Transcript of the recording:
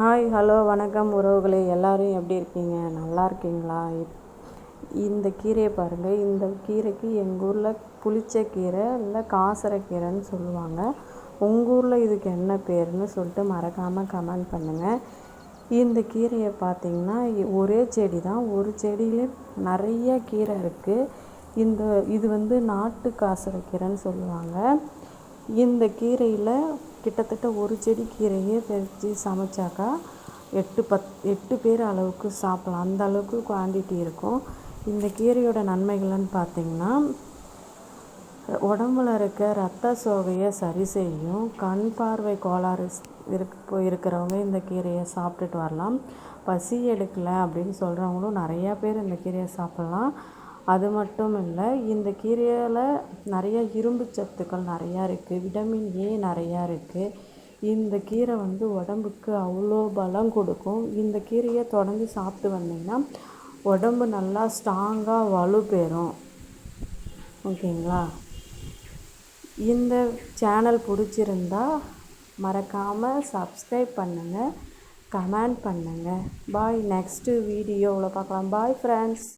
Hi hello வணக்கம் உறவுகளே. எல்லோரும் எப்படி இருக்கீங்க? நல்லா இருக்கீங்களா? இந்த கீரையை பாருங்கள் இந்த கீரைக்கு எங்கள் ஊரில் புளிச்ச கீரை இல்லை காசரக்கீரைன்னு சொல்லுவாங்க. உங்கள் ஊரில் இதுக்கு என்ன பேருன்னு சொல்லிட்டு மறக்காமல் கமெண்ட் பண்ணுங்கள் இந்த கீரையை பார்த்திங்கன்னா ஒரே செடி தான். ஒரு செடியிலே நிறைய கீரை இருக்குது இந்த இது வந்து நாட்டு காசரக்கீரைன்னு சொல்லுவாங்க. இந்த கீரையில் கிட்டத்தட்ட ஒரு செடி கீரையே பறித்து சமைச்சாக்கா எட்டு பத் எட்டு பேர் அளவுக்கு சாப்பிட்லாம். அந்த அளவுக்கு குவான்டிட்டி இருக்கும். இந்த கீரையோட நன்மைகள்னு பார்த்திங்கன்னா உடம்புல இருக்க ரத்த சோகையை சரி செய்யும். கண் பார்வை கோளாறு இருக்க இருக்கிறவங்க இந்த கீரையை சாப்பிட்டுட்டு வரலாம். பசி எடுக்கலை அப்படின்னு சொல்கிறவங்களும் நிறையா பேர் இந்த கீரையை சாப்பிட்லாம். அது மட்டும் இல்லை இந்த கீரையில் நிறைய இரும்பு சத்துக்கள் நிறையா இருக்குது விட்டமின் ஏ நிறையா இருக்குது இந்த கீரை வந்து உடம்புக்கு அவ்வளோ பலம் கொடுக்கும். இந்த கீரையை தொடர்ந்து சாப்பிட்டு வந்தீங்கன்னா உடம்பு நல்லா ஸ்ட்ராங்காக வலுப்பெறும் ஓகேங்களா? இந்த சேனல் பிடிச்சிருந்தா மறக்காமல் சப்ஸ்கிரைப் பண்ணுங்கள் கமெண்ட் பண்ணுங்கள் பாய் நெக்ஸ்ட்டு வீடியோவில் பார்க்கலாம். Bye friends